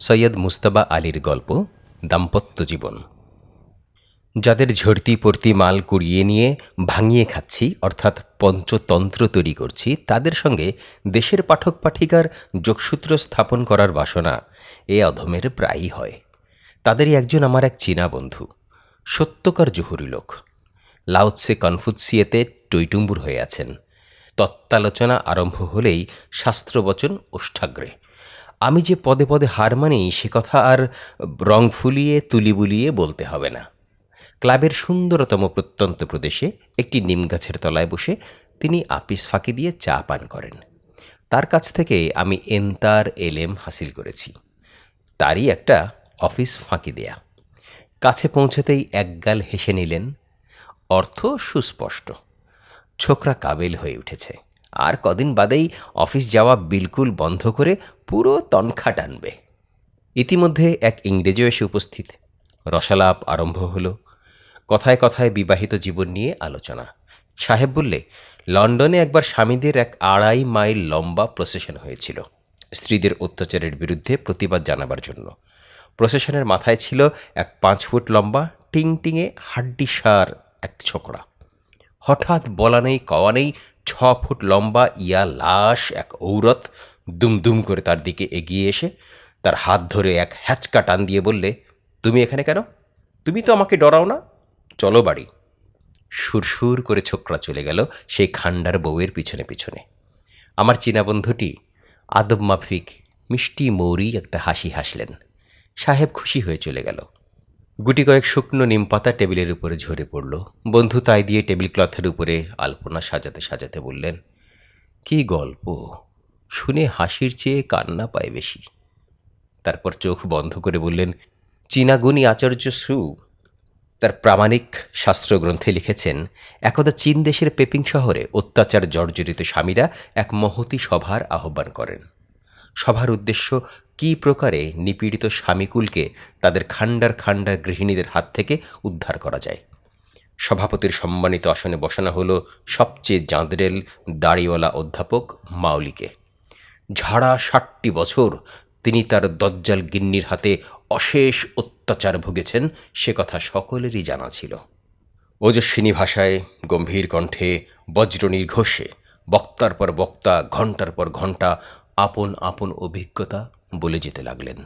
সৈয়দ মুস্তাবা আলীর গল্প, দাম্পত্য জীবন। যাদের ঝর্তি পর্তি মাল কুড়িয়ে নিয়ে ভাঙিয়ে খাচ্ছি, অর্থাৎ পঞ্চতন্ত্র তৈরি করছি, তাদের সঙ্গে দেশের পাঠক পাঠিকার যোগসূত্র স্থাপন করার বাসনা এ অধমের প্রায়ই হয়। তাদেরই একজন আমার এক চীনা বন্ধু, সত্যকার জহুরি লোক। লাউৎসে কনফুৎসিয়েতে টৈটুম্বুর হয়ে আছেন। তত্ত্বালোচনা আরম্ভ হলেই শাস্ত্রবচন ওষ্ঠাগ্রে। আমি যে পদে পদে হার মানি, সে কথা আর রং ফুলিয়ে, তুলি বুলিয়ে বলতে হবে না। ক্লাবের সুন্দরতম প্রত্যন্ত প্রদেশে একটি নিমগাছের তলায় বসে তিনি আপিস ফাঁকি দিয়ে চা পান করেন। তার কাছ থেকে আমি এন্তার এলেম হাসিল করেছি। তারই একটা অফিস ফাঁকি দেয়া। কাছে পৌঁছতেই একগাল হেসে নিলেন, অর্থ সুস্পষ্ট। ছোকরা কাবিল হয়ে উঠেছে। আর কদিন বাদেই অফিস যাওয়া বিলকুল বন্ধ করে পুরো তনখা টানবে। ইতিমধ্যে এক ইংরেজও এসে উপস্থিত। রসালাপ আরম্ভ হলো। কথায় কথায় বিবাহিত জীবন নিয়ে আলোচনা। সাহেব বললে, লন্ডনে একবার স্বামীদের এক আড়াই মাইল লম্বা প্রসেশন হয়েছিল। স্ত্রীদের অত্যাচারের বিরুদ্ধে প্রতিবাদ জানাবার জন্য। প্রসেশনের মাথায় ছিল এক পাঁচ ফুট লম্বা, টিং টিংয়ে হাড্ডি সার এক ছোকরা। হঠাৎ বলা নেই, কওয়া নেই, ছ ফুট লম্বা ইয়া লাশ এক ঔরত দুমদুম করে তার দিকে এগিয়ে এসে তার হাত ধরে এক হ্যাচকা টান দিয়ে বললে, তুমি এখানে কেন? তুমি তো আমাকে ডরাও না। চলো বাড়ি। সুরসুর করে ছোকরা চলে গেল সেই খান্ডার বউয়ের পিছনে পিছনে। আমার চীনা বন্ধুটি আদব মাফিক মিষ্টি মৌরি একটা হাসি হাসলেন। সাহেব খুশি হয়ে চলে গেল। গুটি কয়েক শুকনো নিম পাতা টেবিলের উপরে ঝরে পড়ল। বন্ধু তাই দিয়ে টেবিল ক্লথের উপরে আলপনা সাজাতে সাজাতে বললেন, কি গল্প! শুনে হাসির চেয়ে কান্না পায় বেশি। তারপর চোখ বন্ধ করে বললেন চীনা গুণী আচার্য শ্রু তার প্রামাণিক শাস্ত্রগ্রন্থে লিখেছেন, একদা চীন দেশের পেপিং শহরে অত্যাচার জর্জরিত স্বামীরা এক মহতি সভার আহ্বান করেন। সভার উদ্দেশ্য কী প্রকারে নিপীড়িত স্বামীকুলকে তাদের খান্ডার খান্ডার গৃহিণীদের হাত থেকে উদ্ধার করা যায়? সভাপতির সম্মানিত আসনে বসানো হলো সবচেয়ে জাঁদরেল দাড়িওয়ালা অধ্যাপক মাউলিকে ঝাড়া ষাটটি বছর তিনি তার দজ্জাল গিন্নির হাতে অশেষ অত্যাচার ভুগেছেন, সে কথা সকলেরই জানা ছিল। ওজস্বিনী ভাষায় গম্ভীর কণ্ঠে বজ্র নির্ঘোষে বক্তার পর বক্তা ঘণ্টার পর ঘণ্টা, আপন আপন অভিজ্ঞতা বলে যেতে লাগলেন।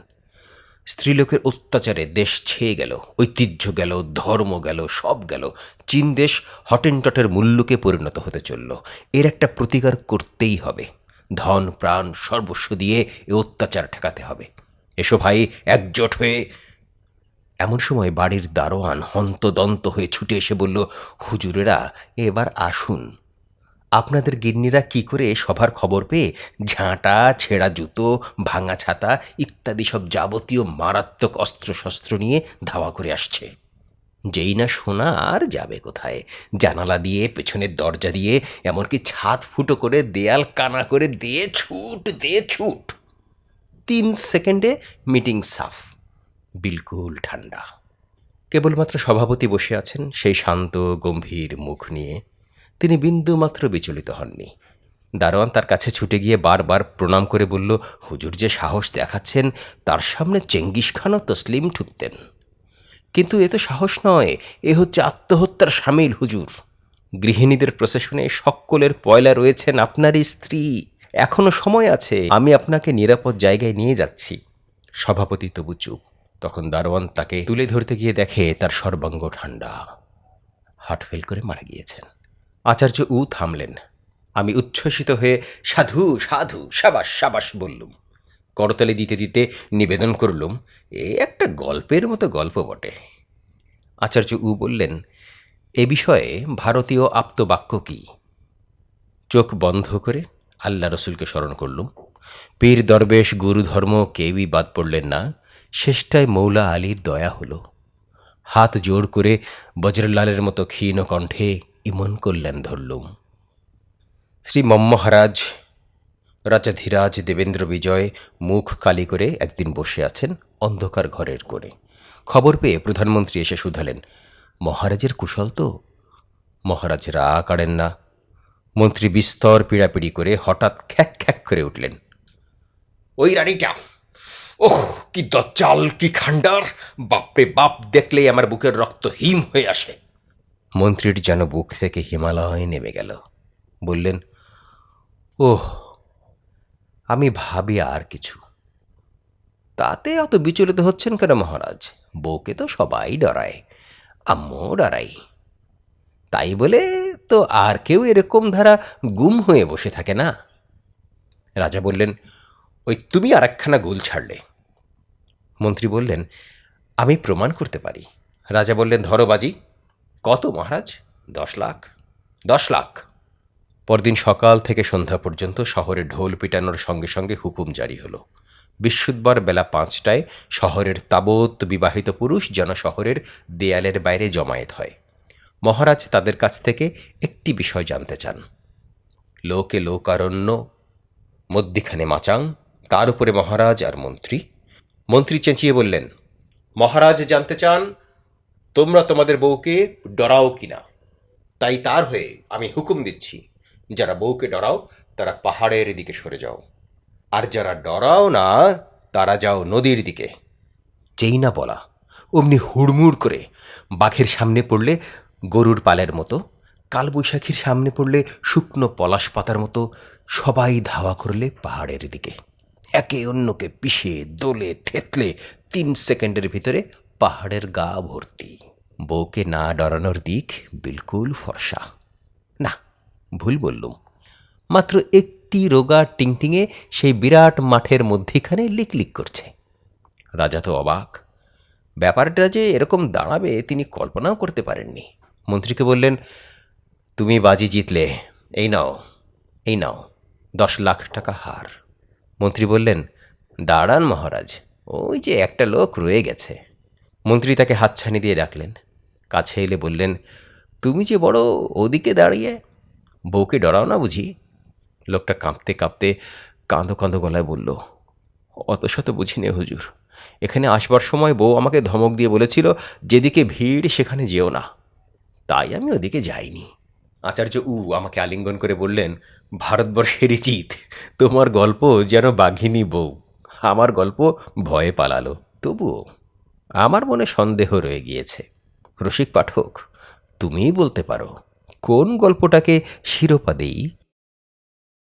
স্ত্রীলোকের অত্যাচারে দেশ ছেয়ে গেল, ঐতিহ্য গেল, ধর্ম গেল, সব গেল। চীন দেশ হটেনটটের মূল্যকে পরিণত হতে চলল। এর একটা প্রতিকার করতেই হবে। ধন, প্রাণ, সর্বস্ব দিয়ে এ অত্যাচার ঠেকাতে হবে। এসো ভাই, একজোট হয়ে এমন সময় বাড়ির দারোয়ান হন্তদন্ত হয়ে ছুটে এসে বলল, হুজুরেরা, এবার আসুন। আপনাদের গিন্নিরা কি করে সভার খবর পেয়ে? ঝাঁটা, ছেঁড়া জুতো, ভাঙা ছাতা ইত্যাদি সব যাবতীয় মারাত্মক অস্ত্রশস্ত্র নিয়ে ধাওয়া করে আসছে। যেই না শোনা আর যাবে কোথায়? জানালা দিয়ে, পেছনের দরজা দিয়ে, এমনকি ছাদ ফুটো করে, দেয়াল কানা করে দিয়ে ছুট দিয়ে ছুট। তিন সেকেন্ডে মিটিং সাফ, বিলকুল ঠান্ডা। কেবলমাত্র সভাপতি বসে আছেন সেই শান্ত, গম্ভীর মুখ নিয়ে। তিনি বিন্দুমাত্র বিচলিত হননি। দারোয়ান তার কাছে ছুটে গিয়ে বারবার প্রণাম করে বলল, হুজুর যে সাহস দেখাচ্ছেন, তার সামনে চেঙ্গিস খানও তসলিম ঠুকতেন। কিন্তু এ তো সাহস নয়, এ হচ্ছে আত্মহত্যার সামিল হুজুর। গৃহিণীদের প্রশাসনে সকলের পয়লা রয়েছেন আপনারই স্ত্রী। এখনও সময় আছে, আমি আপনাকে নিরাপদ জায়গায় নিয়ে যাচ্ছি। সভাপতি তবু চুপ। তখন দারোয়ান তাকে তুলে ধরতে গিয়ে দেখে তার সর্বাঙ্গ ঠান্ডা হার্ট ফেল করে মারা গিয়েছেন। আচার্য উ থামলেন। আমি উচ্ছ্বসিত হয়ে, সাধু সাধু, সাবাস সাবাস বললুম। করতালি দিতে দিতে নিবেদন করলুম, এ একটা গল্পের মতো গল্প বটে। আচার্য উ বললেন, এ বিষয়ে ভারতীয় আপ্তবাক্য কি? চোখ বন্ধ করে আল্লাহ রসুলকে স্মরণ করলুম, পীর দরবেশ, গুরু ধর্ম, কেউই বাদ পড়লেন না। শেষটায় মৌলা আলীর দয়া হলো। হাত জোড় করে বজ্রলালের মতো ক্ষীণ কণ্ঠে ইমন কল্যাণ ধরলুম। শ্রী মহারাজ রাজাধীরাজ দেবেন্দ্র বিজয় মুখ কালি করে একদিন বসে আছেন অন্ধকার ঘরের করে খবর পেয়ে প্রধানমন্ত্রী এসে শুধালেন, মহারাজের কুশল তো? মহারাজ রা কাড়েন না? মন্ত্রী বিস্তর পিড়াপিড়ি করে হঠাৎ খ্যাক খ্যাক করে উঠলেন, ওই রানীটা, ওহ, কি দজ্জাল, কি খান্ডার বাপরে বাপ দেখলেই আমার বুকের রক্ত হিম হয়ে আসে। মন্ত্রীর যেন বুক থেকে হিমালয় নেমে গেল। বললেন, ওহ, আমি ভাবি আর কিছু। তাতে অত বিচলিত হচ্ছেন কেন মহারাজ? বউকে তো সবাই ডরায় আম্মু ডরাই তাই বলে তো আর কেউ এরকম ধারা গুম হয়ে বসে থাকে না? রাজা বললেন, ওই তুমি আর একখানা গোল ছাড়লে। মন্ত্রী বললেন, আমি প্রমাণ করতে পারি। রাজা বললেন, ধরো বাজি। কত মহারাজ? দশ লাখ? দশ লাখ। পরদিন সকাল থেকে সন্ধ্যা পর্যন্ত শহরে ঢোল পিটানোর সঙ্গে সঙ্গে হুকুম জারি হলো। বৃহস্পতিবার বেলা পাঁচটায় শহরের তাবৎ বিবাহিত পুরুষ যেন শহরের দেয়ালের বাইরে জমায়েত হয়। মহারাজ তাদের কাছ থেকে একটি বিষয় জানতে চান। লোকে লোকারণ্য, মধ্যিখানে মাচাং, তার উপরে মহারাজ আর মন্ত্রী। মন্ত্রী চেঁচিয়ে বললেন, মহারাজ জানতে চান তোমরা তোমাদের বউকে ডরাও কিনা? তাই তার হয়ে আমি হুকুম দিচ্ছি, যারা বউকে ডরাও, তারা পাহাড়ের দিকে সরে যাও। আর যারা ডরাও না, তারা যাও নদীর দিকে। যেই না বলা, অমনি হুড়মুড় করে বাঘের সামনে পড়লে গরুর পালের মতো, কালবৈশাখীর সামনে পড়লে শুকনো পলাশ পাতার মতো, সবাই ধাওয়া করলে পাহাড়ের দিকে। একে অন্যকে পিষে, দোলে, থেতলে তিন সেকেন্ডের ভিতরে পাহাড়ের গা ভর্তি। বউকে না ডরানোর দিক বিলকুল ফর্সা। না, ভুল বললুম। মাত্র একটি রোগা টিংটিংয়ে সেই বিরাট মাঠের মধ্যিখানে লিকলিক করছে। রাজা তো অবাক। ব্যাপারটা যে এরকম দাঁড়াবে তিনি কল্পনাও করতে পারেননি। মন্ত্রীকে বললেন, তুমি বাজি জিতলে, এই নাও এই নাও, দশ লাখ টাকা হার। মন্ত্রী বললেন, দাঁড়ান মহারাজ, ওই যে একটা লোক রয়ে গেছে। মন্ত্রী তাকে হাতছানি দিয়ে ডাকলেন। কাছে এলে বললেন, তুমি যে বড় ওদিকে দাঁড়িয়ে বউকে ডরাও না বুঝি? লোকটা কাঁপতে কাঁপতে কাঁদো কাঁদো গলায় বলল, অত শত বুঝি নে হুজুর। এখানে আসবার সময় বউ আমাকে ধমক দিয়ে বলেছিল, যেদিকে ভিড় সেখানে যেও না। তাই আমি ওদিকে যাইনি। আচার্য উ আমাকে আলিঙ্গন করে বললেন ভারতবর্ষেরই চিত তোমার গল্প যেন বাঘিনী বউ। আমার গল্প ভয়ে পালালো। তবুও আমার মনে সন্দেহ রয়ে গিয়েছে। রসিক পাঠক তুমিই বলতে পারো কোন গল্পটাকে শিরোপা দেই?